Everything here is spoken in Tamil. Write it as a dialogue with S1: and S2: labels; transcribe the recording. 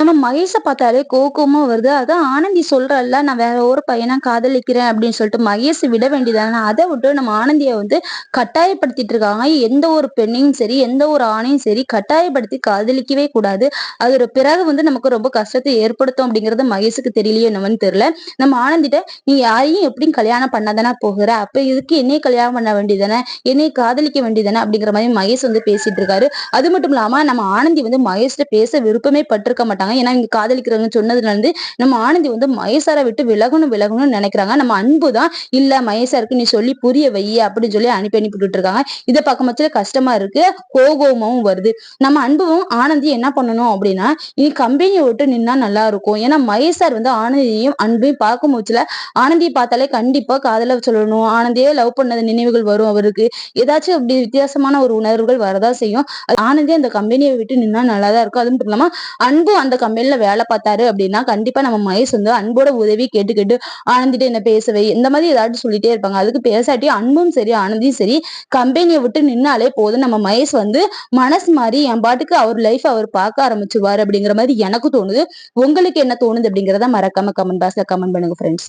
S1: நம்ம மகேஷை பார்த்தாலே கோகமும் வருது. அதான் ஆனந்தி சொல்றல்ல நான் வேற ஒரு பையனா காதலிக்கிறேன் அப்படின்னு சொல்லிட்டு மகேஷ் விட வேண்டியதானே? அதை விட்டு நம்ம ஆனந்தியை வந்து கட்டாயப்படுத்திட்டு இருக்காங்க. எந்த ஒரு பெண்ணையும் சரி எந்த ஒரு ஆணையும் சரி கட்டாயப்படுத்தி காதலிக்கவே கூடாது. அதோட பிறகு வந்து நமக்கு ரொம்ப கஷ்டத்தை ஏற்படுத்தும் அப்படிங்கிறது மகேஷுக்கு தெரியலையோ என்னவன்னு தெரியல. நம்ம ஆனந்திட்ட நீ யாரையும் எப்படியும் கல்யாணம் பண்ணாதானா போகிற? அப்ப இதுக்கு என்னையும் கல்யாணம் பண்ண வேண்டியதானே என்னையை காதலிக்க வேண்டியதானே அப்படிங்கிற மாதிரி மகேஷ் வந்து பேசிட்டு இருக்காரு. அது மட்டும் இல்லாம நம்ம ஆனந்தி வந்து மகேஷ்ட பேச விருப்பமே பட்டிருக்க மாட்டாங்க. நினைக்கிறாங்க. ஏன்னா இங்க காதலிக்கிறவங்க சொன்னதுல இருந்து நம்ம ஆனந்தி வந்து மகேசாரை விட்டு விலகணும் விலகணும்னு நினைக்கிறாங்க. நம்ம அன்பு தான். இல்ல மயசாருக்கு நீ சொல்லி புரிய வை அப்படின்னு சொல்லி அனுப்பி அனுப்பிட்டு இருக்காங்க இதை பார்க்கும் பட்சத்துல கஷ்டமா இருக்கு. கோகோமாவும் வருது. நம்ம அன்பும் ஆனந்தி என்ன பண்ணணும் அப்படின்னா இனி கம்பெனியை விட்டு நின்னா நல்லா இருக்கும் ஏன்னா மயசார் வந்து ஆனந்தியையும் அன்பையும் பார்க்கும் போச்சுல ஆனந்தியை பார்த்தாலே கண்டிப்பா காதல சொல்லணும். ஆனந்தியே லவ் பண்ணது நினைவுகள் வரும் அவருக்கு. ஏதாச்சும் அப்படி வித்தியாசமான ஒரு உணர்வுகள் வரதா செய்யும். ஆனந்தி அந்த கம்பெனியை விட்டு நின்னா நல்லா தான் இருக்கும். அது மட்டும் இல்லாம அன்பும் அந்த கம்பெனில வேலை பார்த்தாரு அப்படின்னா கண்டிப்பா நம்ம மகேஷ் வந்து அன்போட உதவி கேட்டு கேட்டு ஆனந்திட்டு என்ன பேசவை இந்த மாதிரி ஏதாச்சும் சொல்லிட்டே இருப்பாங்க. அதுக்கு பேசாட்டி அன்பும் சரி ஆனந்தியும் சரி கம்பெனியை விட்டு நின்னாலே போதும். நம்ம மகேஷ் வந்து மனசு மாதிரி என் பாட்டுக்கு அவர் லைஃப் அவர் பார்க்க ஆரம்பிச்சுவார் அப்படிங்கிற மாதிரி எனக்கு தோணுது. உங்களுக்கு என்ன தோணுது அப்படிங்கிறத மறக்காம கமெண்ட் பாக்ஸ்ல கமெண்ட் பண்ணுங்க ஃப்ரெண்ட்ஸ்